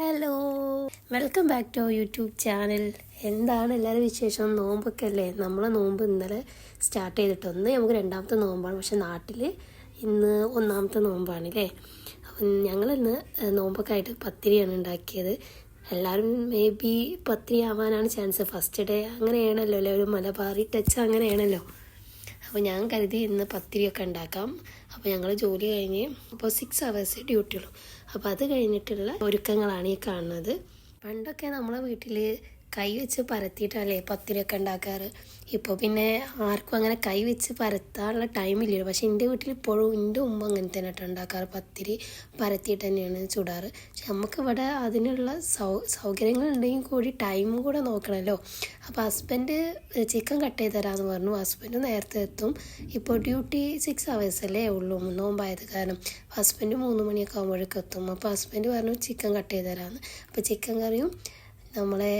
Hello. Welcome back to YouTube channel. എന്താണ് എല്ലാവരും വിശേഷം? നോമ്പൊക്കെ അല്ലേ? നമ്മളെ നോമ്പ് ഇന്നലെ സ്റ്റാർട്ട് ചെയ്തിട്ടൊന്ന് നമുക്ക് രണ്ടാമത്തെ നോമ്പാണ്. പക്ഷെ നാട്ടിൽ ഇന്ന് ഒന്നാമത്തെ നോമ്പാണ് അല്ലേ അപ്പം ഞങ്ങളിന്ന് നോമ്പൊക്കെ ആയിട്ട് പത്തിരിയാണ് ഉണ്ടാക്കിയത്. എല്ലാവരും മേ ബി പത്തിരി ആവാനാണ് ചാൻസ്. ഫസ്റ്റ് ഡേ അങ്ങനെയാണല്ലോ അല്ലേ ഒരു മലബാറി ടച്ച് അങ്ങനെയാണല്ലോ. അപ്പോൾ ഞാൻ കരുതി ഇന്ന് പത്തിരിയൊക്കെ ഉണ്ടാക്കാം. അപ്പോൾ ഞങ്ങൾ ജോലി കഴിഞ്ഞ് അപ്പോൾ സിക്സ് അവേഴ്സ് ഡ്യൂട്ടി ഉള്ളൂ. അപ്പോൾ അത് കഴിഞ്ഞിട്ടുള്ള ഒരുക്കങ്ങളാണ് ഈ കാണുന്നത്. പണ്ടൊക്കെ നമ്മളെ വീട്ടിൽ കൈ വെച്ച് പരത്തിയിട്ടല്ലേ പത്തിരിയൊക്കെ ഉണ്ടാക്കാറ്. ഇപ്പോൾ പിന്നെ ആർക്കും അങ്ങനെ കൈ വെച്ച് പരത്താനുള്ള ടൈമില്ലല്ലോ പക്ഷെ എന്റെ വീട്ടിൽ ഇപ്പോഴും എന്റെ ഉമ്മ അങ്ങനെ തന്നെ ഉണ്ടാക്കാറ്. പത്തിരി പരത്തിയിട്ട് തന്നെയാണ് ചുടാറ്. പക്ഷെ നമുക്കിവിടെ അതിനുള്ള സൗ സൗകര്യങ്ങളുണ്ടെങ്കിൽ കൂടി ടൈമും കൂടെ നോക്കണമല്ലോ അപ്പോൾ ഹസ്ബൻഡ് ചിക്കൻ കട്ട് ചെയ്ത് തരാമെന്ന് പറഞ്ഞു. ഹസ്ബൻഡ് നേരത്തെ എത്തും. ഇപ്പോൾ ഡ്യൂട്ടി സിക്സ് അവേഴ്സ് അല്ലേ ഉള്ളൂ. നോമ്പായത് കാരണം. ഹസ്ബൻഡ് മൂന്ന് മണിയൊക്കെ ആകുമ്പോഴേക്കും എത്തും. അപ്പോൾ ഹസ്ബൻഡ് പറഞ്ഞു ചിക്കൻ കട്ട് ചെയ്ത് തരാമെന്ന് അപ്പോൾ ചിക്കൻ കറിയും നമ്മളെ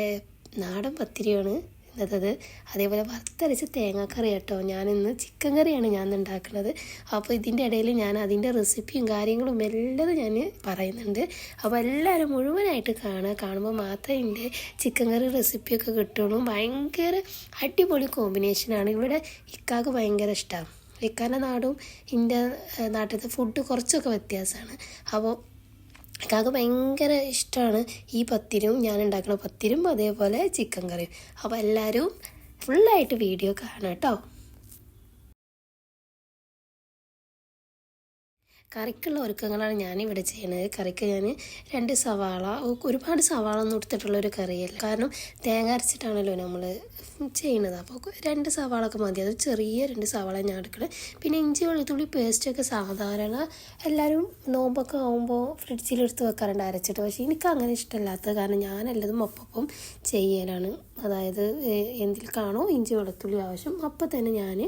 നാടൻ പത്തിരിയാണ് ഇന്നത്തത്. അതേപോലെ വറുത്തരച്ച് തേങ്ങാക്കറി കേട്ടോ ഞാനിന്ന് ചിക്കൻ കറിയാണ് ഞാൻ ഉണ്ടാക്കുന്നത് അപ്പോൾ ഇതിന്റെ ഇടയിൽ ഞാൻ അതിന്റെ റെസിപ്പിയും കാര്യങ്ങളും എല്ലാം ഞാൻ പറയുന്നുണ്ട്. അപ്പോൾ എല്ലാവരും മുഴുവനായിട്ട് കാണുക. കാണുമ്പോൾ മാത്രമേ എന്റെ ചിക്കൻ കറി റെസിപ്പിയൊക്കെ കിട്ടുള്ളൂ. ഭയങ്കര അടിപൊളി കോമ്പിനേഷനാണ്. ഇവിടെ ഇക്കാക്ക് ഭയങ്കര ഇഷ്ടമാണ് ഇക്കാന്റെ നാടും എന്റെ നാട്ടിലത്തെ ഫുഡ് കുറച്ചൊക്കെ വ്യത്യാസമാണ്. അപ്പോൾ കാക്ക് ഭയങ്കര ഇഷ്ടമാണ് ഈ പത്തിരും ഞാൻ ഉണ്ടാക്കുന്ന പത്തിരും അതേപോലെ ചിക്കൻ കറിയും. അപ്പോൾ എല്ലാവരും ഫുള്ളായിട്ട് വീഡിയോ കാണാം കേട്ടോ. കറിക്കുള്ള ഒരുക്കങ്ങളാണ് ഞാനിവിടെ ചെയ്യുന്നത്. കറിക്ക് ഞാൻ രണ്ട് സവാള ഒരുപാട് സവാള ഒന്നും എടുത്തിട്ടുള്ള ഒരു കറിയല്ല. കാരണം തേങ്ങ അരച്ചിട്ടാണല്ലോ നമ്മൾ ചെയ്യുന്നത്. അപ്പോൾ രണ്ട് സവാള ഒക്കെ മതി. അത് ചെറിയ രണ്ട് സവാള ഞാൻ എടുക്കണം. പിന്നെ ഇഞ്ചി വെളുത്തുള്ളി പേസ്റ്റൊക്കെ സാധാരണ എല്ലാവരും നോമ്പൊക്കെ ആകുമ്പോൾ ഫ്രിഡ്ജിലെടുത്ത് വെക്കാറുണ്ട് അരച്ചിട്ട്. പക്ഷേ എനിക്ക് അങ്ങനെ ഇഷ്ടമല്ലാത്തത് കാരണം ഞാൻ എല്ലതും ചെയ്യലാണ്. അതായത് എന്തിൽ കാണോ ഇഞ്ചി വെളുത്തുള്ളി ആവശ്യം. അപ്പോൾ തന്നെ ഞാൻ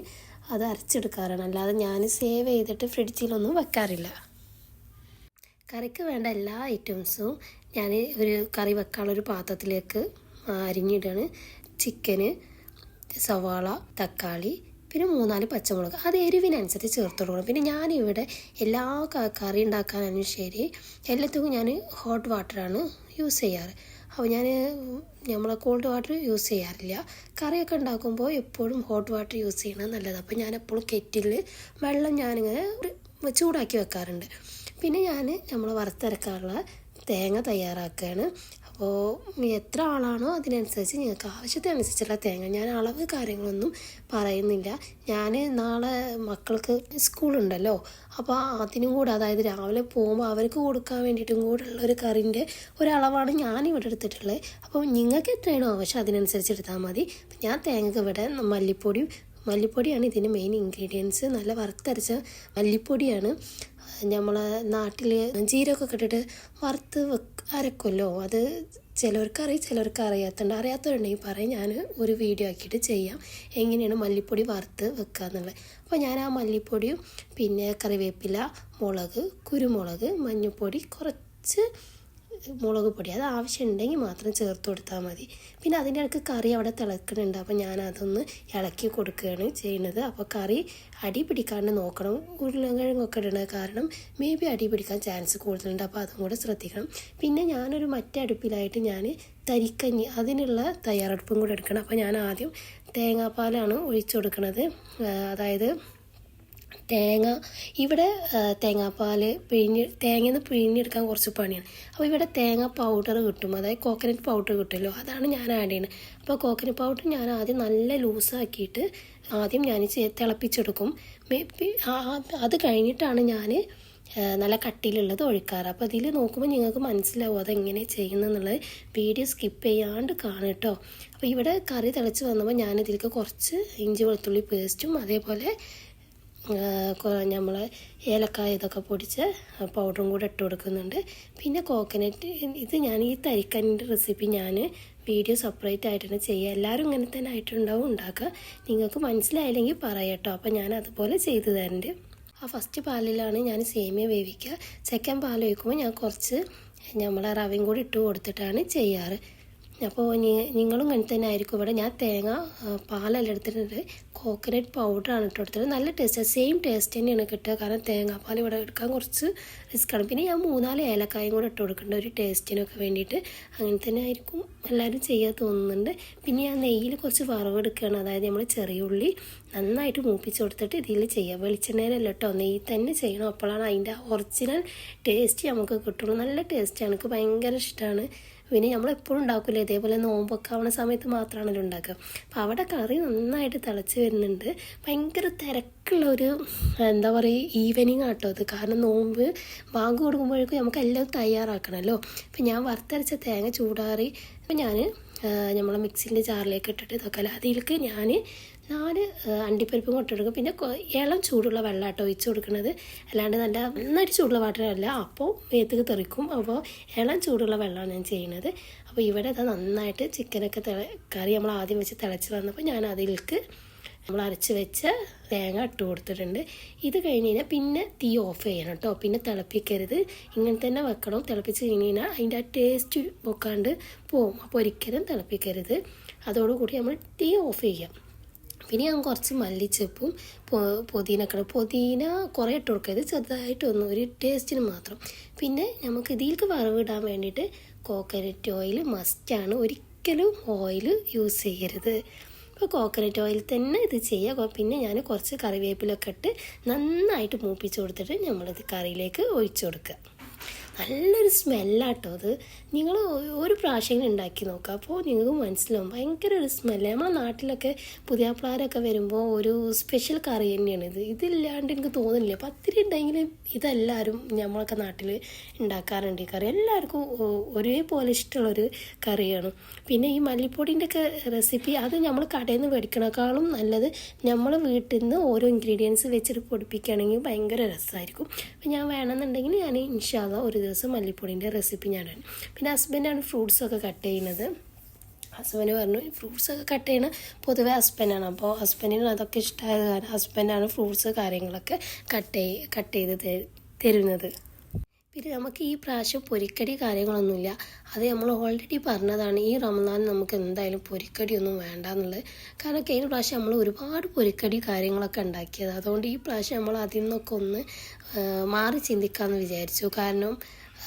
അത് അരച്ചെടുക്കാറാണ്. അല്ലാതെ ഞാൻ സേവ് ചെയ്തിട്ട് ഫ്രിഡ്ജിലൊന്നും വെക്കാറില്ല. കറിക്ക് വേണ്ട എല്ലാ ഐറ്റംസും ഞാൻ ഒരു കറി വെക്കാനുള്ള ഒരു പാത്രത്തിലേക്ക് അരിഞ്ഞിടാണ്. ചിക്കന് സവാള തക്കാളി പിന്നെ മൂന്നാൽ പച്ചമുളക്. അത് എരിവിനനുസരിച്ച് ചേർത്ത് കൊടുക്കണം പിന്നെ ഞാനിവിടെ എല്ലാ കറി ഉണ്ടാക്കാനും ശരി എല്ലാത്തിനും ഞാൻ ഹോട്ട് വാട്ടറാണ് യൂസ് ചെയ്യാറ്. അപ്പോൾ ഞാൻ നമ്മളെ കോൾഡ് വാട്ടർ യൂസ് ചെയ്യാറില്ല. കറിയൊക്കെ ഉണ്ടാക്കുമ്പോൾ എപ്പോഴും ഹോട്ട് വാട്ടർ യൂസ് ചെയ്യണം നല്ലത്. അപ്പോൾ ഞാൻ എപ്പോഴും കെറ്റിൽ വെള്ളം ഞാനിങ്ങനെ ചൂടാക്കി വെക്കാറുണ്ട്. പിന്നെ ഞാൻ നമ്മൾ വറുത്തരക്കാനുള്ള തേങ്ങ തയ്യാറാക്കുകയാണ് അപ്പോൾ എത്ര ആളാണോ അതിനനുസരിച്ച് നിങ്ങൾക്ക് ആവശ്യത്തിനനുസരിച്ചുള്ള തേങ്ങ. ഞാൻ അളവ് കാര്യങ്ങളൊന്നും പറയുന്നില്ല. ഞാൻ നാളെ മക്കൾക്ക് സ്കൂളുണ്ടല്ലോ. അപ്പോൾ അതിനും കൂടെ അതായത് രാവിലെ പോകുമ്പോൾ അവർക്ക് കൊടുക്കാൻ വേണ്ടിയിട്ടും കൂടെ ഉള്ള ഒരു കറിന്റെ ഒരളവാണ് ഇവിടെ എടുത്തിട്ടുള്ളത് അപ്പോൾ നിങ്ങൾക്ക് എത്രയാണോ ആവശ്യം അതിനനുസരിച്ച് എടുത്താൽ മതി. ഞാൻ തേങ്ങക്ക് ഇവിടെ മല്ലിപ്പൊടിയും മല്ലിപ്പൊടിയാണ് ഇതിന്റെ മെയിൻ ഇൻഗ്രീഡിയൻസ് നല്ല വറുത്തരച്ച മല്ലിപ്പൊടിയാണ്. നമ്മളെ നാട്ടിൽ ജീരകമൊക്കെ ഇട്ടിട്ട് വറുത്ത് വെക്ക് അരക്കുമല്ലോ. അത് ചിലവർക്ക് അറിയാം ചിലവർക്ക് അറിയാത്തുണ്ട്. അറിയാത്തവരുണ്ടെങ്കിൽ പറയും ഞാൻ ഒരു വീഡിയോ ആക്കിയിട്ട് ചെയ്യാം. എങ്ങനെയാണ് മല്ലിപ്പൊടി വറുത്ത് വെക്കുക എന്നുള്ളത്. അപ്പോൾ ഞാൻ ആ മല്ലിപ്പൊടിയും പിന്നെ കറിവേപ്പില മുളക് കുരുമുളക് മഞ്ഞൾപ്പൊടി കുറച്ച് മുളക് പൊടി അത് ആവശ്യമുണ്ടെങ്കിൽ മാത്രം ചേർത്ത് കൊടുത്താൽ മതി. പിന്നെ അതിന്റെ ഇടയ്ക്ക് കറി അവിടെ തിളക്കുന്നുണ്ട്. അപ്പോൾ ഞാൻ അതൊന്ന് ഇളക്കി കൊടുക്കുകയാണ് ചെയ്യുന്നത്. അപ്പോൾ കറി അടി പിടിക്കാണ്ട് നോക്കണം. ഉരുളക്കിഴങ്ങൊക്കെ ഇടണത് കാരണം മേ ബി അടി പിടിക്കാൻ ചാൻസ് കൂടുതലുണ്ട്. അപ്പോൾ അതും കൂടെ ശ്രദ്ധിക്കണം. പിന്നെ ഞാനൊരു മറ്റേ അടുപ്പിലായിട്ട് ഞാൻ തരിക്കഞ്ഞി അതിനുള്ള തയ്യാറെടുപ്പും കൂടെ എടുക്കണം. അപ്പോൾ ഞാൻ ആദ്യം തേങ്ങാപ്പാലാണ് ഒഴിച്ചു കൊടുക്കുന്നത് അതായത് തേങ്ങ ഇവിടെ തേങ്ങാപ്പാൽ പിഴിഞ്ഞ് തേങ്ങയിൽ നിന്ന് പിഴിഞ്ഞെടുക്കാൻ കുറച്ച് പണിയാണ്. അപ്പോൾ ഇവിടെ തേങ്ങ പൗഡർ കിട്ടും. അതായത് കോക്കനട്ട് പൗഡർ കിട്ടുമല്ലോ അതാണ് ഞാൻ ആഡ് ചെയ്യുന്നത് അപ്പോൾ കോക്കനട്ട് പൗഡർ ഞാൻ ആദ്യം നല്ല ലൂസാക്കിയിട്ട് ആദ്യം ഞാൻ തിളപ്പിച്ചെടുക്കും. അത് കഴിഞ്ഞിട്ടാണ് ഞാൻ നല്ല കട്ടിയിലുള്ളത് ഒഴിക്കാറ്. അപ്പോൾ ഇതിൽ നോക്കുമ്പോൾ നിങ്ങൾക്ക് മനസ്സിലാവും അതെങ്ങനെ ചെയ്യുന്നതെന്നുള്ളത്. വീഡിയോ സ്കിപ്പ് ചെയ്യാണ്ട് കാണും കേട്ടോ. അപ്പോൾ ഇവിടെ കറി തിളച്ച് വന്നപ്പോൾ ഞാനിതിലേക്ക് കുറച്ച് ഇഞ്ചി വെളുത്തുള്ളി പേസ്റ്റും അതേപോലെ നമ്മൾ ഏലക്കായ ഇതൊക്കെ പൊടിച്ച് പൗഡറും കൂടെ ഇട്ട് കൊടുക്കുന്നുണ്ട്. പിന്നെ കോക്കനട്ട് ഇത് ഞാൻ ഈ തരിക്കനിന്റെ റെസിപ്പി ഞാൻ വീഡിയോ സെപ്പറേറ്റ് ആയിട്ടാണ് ചെയ്യുക എല്ലാവരും ഇങ്ങനെ തന്നെ ആയിട്ടുണ്ടാവും ഉണ്ടാക്കുക നിങ്ങൾക്ക് മനസ്സിലായില്ലെങ്കിൽ പറയട്ടോ. അപ്പോൾ ഞാൻ അതുപോലെ ചെയ്തു തരുന്നുണ്ട് ആ ഫസ്റ്റ് പാലിലാണ് ഞാൻ സേമിയ വേവിക്കുക. സെക്കൻഡ് പാൽ ഒഴിക്കുമ്പോൾ ഞാൻ കുറച്ച് നമ്മളെ റവയും കൂടി ഇട്ട് കൊടുത്തിട്ടാണ് ചെയ്യാറ്. അപ്പോൾ നിങ്ങളും ഇങ്ങനെ തന്നെ ആയിരിക്കും. ഇവിടെ ഞാൻ തേങ്ങ പാലെല്ലാം എടുത്തിട്ടുണ്ട്. കോക്കനട്ട് പൗഡറാണ് ഇട്ട് എടുത്തത് നല്ല ടേസ്റ്റ് സെയിം ടേസ്റ്റ് തന്നെയാണ് കിട്ടുക. കാരണം തേങ്ങാപ്പാൽ ഇവിടെ എടുക്കാൻ കുറച്ച് റിസ്ക്കാണ് പിന്നെ ഞാൻ മൂന്നാൽ ഏലക്കായും കൂടെ ഇട്ട് കൊടുക്കേണ്ട ഒരു ടേസ്റ്റിനൊക്കെ വേണ്ടിയിട്ട്. അങ്ങനെ തന്നെ ആയിരിക്കും എല്ലാവരും ചെയ്യാൻ തോന്നുന്നുണ്ട്. പിന്നെ ഞാൻ നെയ്യിൽ കുറച്ച് വറവ് എടുക്കുകയാണ് അതായത് നമ്മൾ ചെറിയ ഉള്ളി നന്നായിട്ട് മൂപ്പിച്ച് കൊടുത്തിട്ട് ഇതിൽ ചെയ്യുക വെളിച്ചെണ്ണയിലല്ല കേട്ടോ. നെയ്യ് തന്നെ ചെയ്യണം. അപ്പോഴാണ് അതിന്റെ ഒറിജിനൽ ടേസ്റ്റ് നമുക്ക് കിട്ടുള്ളൂ. നല്ല ടേസ്റ്റാണ് എനിക്ക് ഭയങ്കര ഇഷ്ടമാണ്. പിന്നെ നമ്മൾ എപ്പോഴും ഉണ്ടാക്കില്ല ഇതേപോലെ നോമ്പൊക്കെ ആവുന്ന സമയത്ത് മാത്രമാണല്ലോ ഉണ്ടാക്കുക. അപ്പോൾ അവിടെ കറി നന്നായിട്ട് തിളച്ച് വരുന്നുണ്ട്. ഭയങ്കര തിരക്കുള്ള ഒരു എന്താ പറയുക ഈവനിങ് ആട്ടോ അത് കാരണം നോമ്പ് ബാങ്ക് കൊടുക്കുമ്പോഴേക്കും നമുക്ക് എല്ലാം തയ്യാറാക്കണമല്ലോ അപ്പം ഞാൻ വറുത്തരച്ച തേങ്ങ ചൂടാറി അപ്പം ഞാൻ നമ്മളെ മിക്സിന്റെ ജാറിലേക്ക് ഇട്ടിട്ട് ഇതൊക്കെ അതിലേക്ക് ഞാൻ നാല് അണ്ടിപ്പരിപ്പും കൊട്ടെടുക്കും പിന്നെ ഇളം ചൂടുള്ള വെള്ളം കേട്ടോ ഒഴിച്ച് കൊടുക്കുന്നത് അല്ലാണ്ട് നല്ല നന്നായിട്ട് ചൂടുള്ള വാട്ടറല്ല. അപ്പോൾ മേത്തേക്ക് തെറിക്കും. അപ്പോൾ ഇളം ചൂടുള്ള വെള്ളമാണ് ഞാൻ ചെയ്യുന്നത് അപ്പോൾ ഇവിടെ അത് നന്നായിട്ട് ചിക്കനൊക്കെ തിള കറി നമ്മൾ ആദ്യം വെച്ച് തിളച്ച് വന്നപ്പോൾ ഞാൻ അതിലേക്ക് നമ്മൾ അരച്ച് വെച്ച തേങ്ങ ഇട്ട് കൊടുത്തിട്ടുണ്ട്. ഇത് കഴിഞ്ഞ് കഴിഞ്ഞാൽ പിന്നെ തീ ഓഫ് ചെയ്യണം കേട്ടോ പിന്നെ തിളപ്പിക്കരുത്. ഇങ്ങനെ തന്നെ വെക്കണം. തിളപ്പിച്ച് കഴിഞ്ഞ് കഴിഞ്ഞാൽ അതിന്റെ ആ ടേസ്റ്റ് നോക്കാണ്ട് പോവും. അപ്പോൾ ഒരിക്കലും തിളപ്പിക്കരുത്. അതോടുകൂടി നമ്മൾ തീ ഓഫ് ചെയ്യാം. പിന്നെ ഞാൻ കുറച്ച് മല്ലിച്ചപ്പും പുതിനൊക്കെ പുതിന കുറേ ഇട്ട് കൊടുക്കരുത് ചെറുതായിട്ടൊന്നും ഒരു ടേസ്റ്റിന് മാത്രം. പിന്നെ നമുക്ക് ഇതിലേക്ക് വറവിടാൻ വേണ്ടിയിട്ട് കോക്കനട്ട് ഓയിൽ മസ്റ്റാണ് ഒരിക്കലും ഓയിൽ യൂസ് ചെയ്യരുത്. അപ്പോൾ കോക്കനട്ട് ഓയിൽ തന്നെ ഇത് ചെയ്യുക പിന്നെ ഞാൻ കുറച്ച് കറിവേപ്പിലൊക്കെ ഇട്ട് നന്നായിട്ട് മൂപ്പിച്ച് കൊടുത്തിട്ട് നമ്മളിത് കറിയിലേക്ക് ഒഴിച്ചു കൊടുക്കുക. നല്ലൊരു സ്മെല്ലാട്ടോ അത്. നിങ്ങൾ ഒരു പ്രാവശ്യം ഉണ്ടാക്കി നോക്കുക അപ്പോൾ നിങ്ങൾക്ക് മനസ്സിലാവും. ഭയങ്കര ഒരു സ്മെല്ല്. നമ്മളെ നാട്ടിലൊക്കെ പുതിയാപ്പിളാരൊക്കെ വരുമ്പോൾ ഒരു സ്പെഷ്യൽ കറി തന്നെയാണ് ഇത്. ഇതില്ലാണ്ട് എനിക്ക് തോന്നുന്നില്ല. പത്തിരി ഉണ്ടെങ്കിൽ ഇതെല്ലാവരും നമ്മളൊക്കെ നാട്ടിൽ ഉണ്ടാക്കാറുണ്ട് ഈ കറി. എല്ലാവർക്കും ഒരേപോലെ ഇഷ്ടമുള്ളൊരു കറിയാണ്. പിന്നെ ഈ മല്ലിപ്പൊടിന്റെ ഒക്കെ റെസിപ്പി അത് നമ്മൾ കടയിൽ നിന്ന് മേടിക്കണേക്കാളും നല്ലത് നമ്മൾ വീട്ടിൽ നിന്ന് ഓരോ ഇൻഗ്രീഡിയൻസ് വെച്ചിട്ട് പൊടിപ്പിക്കുകയാണെങ്കിൽ ഭയങ്കര രസമായിരിക്കും. അപ്പം ഞാൻ വേണമെന്നുണ്ടെങ്കിൽ ഞാൻ ഇൻഷാല്ല ഒരു ദിവസം മല്ലിപ്പൊടിന്റെ റെസിപ്പി ഞാൻ ഇടാം. പിന്നെ ഹസ്ബൻഡാണ് ഫ്രൂട്ട്സൊക്കെ കട്ട് ചെയ്യുന്നത്. ഹസ്ബൻഡ് പറഞ്ഞു ഫ്രൂട്ട്സൊക്കെ കട്ട് ചെയ്യണ പൊതുവെ ഹസ്ബൻഡാണ് അപ്പോൾ ഹസ്ബൻഡിന് അതൊക്കെ ഇഷ്ടമായത് കാരണം ഹസ്ബൻഡാണ് ഫ്രൂട്ട്സ് കാര്യങ്ങളൊക്കെ കട്ട് ചെയ് കട്ട് ചെയ്ത് തരുന്നത്. പിന്നെ നമുക്ക് ഈ പ്രാവശ്യം പൊരിക്കടി കാര്യങ്ങളൊന്നുമില്ല. അത് നമ്മൾ ഓൾറെഡി പറഞ്ഞതാണ് ഈ റമദാൻ നമുക്ക് എന്തായാലും പൊരിക്കടി ഒന്നും വേണ്ട എന്നുള്ളത് കാരണം കഴിഞ്ഞ പ്രാവശ്യം നമ്മൾ ഒരുപാട് പൊരിക്കടി കാര്യങ്ങളൊക്കെ ഉണ്ടാക്കിയത്. അതുകൊണ്ട് ഈ പ്രാവശ്യം നമ്മൾ അതിൽ നിന്നൊക്കെ ഒന്ന് മാറി ചിന്തിക്കാമെന്ന് വിചാരിച്ചു. കാരണം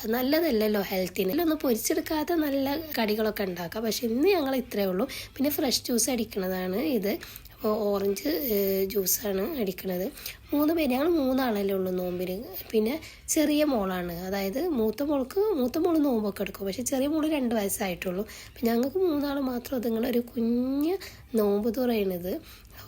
നല്ലതല്ലല്ലോ ഹെൽത്തിന്. ഒന്ന് പൊരിച്ചെടുക്കാത്ത നല്ല കടികളൊക്കെ ഉണ്ടാക്കാം. പക്ഷെ ഇന്ന് ഞങ്ങൾ ഇത്രയേ ഉള്ളൂ. പിന്നെ ഫ്രഷ് ജ്യൂസ് അടിക്കുന്നതാണ് ഇത്. അപ്പോൾ ഓറഞ്ച് ജ്യൂസാണ് അടിക്കുന്നത് മൂന്ന് പേര്. ഞങ്ങൾ മൂന്നാളല്ലേ ഉള്ളൂ നോമ്പിന്. പിന്നെ ചെറിയ മോളാണ്. അതായത് മൂത്ത മോൾക്ക് മൂത്ത മോൾ നോമ്പൊക്കെ എടുക്കും. പക്ഷെ ചെറിയ മോൾ രണ്ട് വയസ്സായിട്ടുള്ളൂ. അപ്പം ഞങ്ങൾക്ക് മൂന്നാൾ മാത്രം അതിങ്ങനെ ഒരു കുഞ്ഞ് നോമ്പ് തുറയണത്.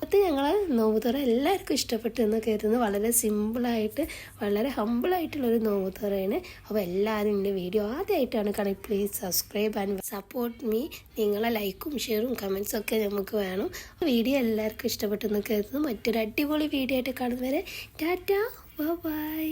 അപ്പോൾ ഞങ്ങൾ നോമ്പ് എല്ലാവർക്കും ഇഷ്ടപ്പെട്ടു എന്ന് കരുതുന്നു. വളരെ സിമ്പിളായിട്ട് വളരെ ഹമ്പിളായിട്ടുള്ളൊരു നോമ്പ് തുറയാണ് അപ്പോൾ എല്ലാവരും എന്റെ വീഡിയോ ആദ്യമായിട്ടാണ് കാണുക. Please subscribe and support me നിങ്ങളെ ലൈക്കും ഷെയറും കമൻസും ഒക്കെ നമുക്ക് വേണം. വീഡിയോ എല്ലാവർക്കും ഇഷ്ടപ്പെട്ടു എന്ന് കരുതുന്നു. മറ്റൊരു അടിപൊളി വീഡിയോ ആയിട്ട് കാണുന്നവരെ ടാറ്റ. ബൈ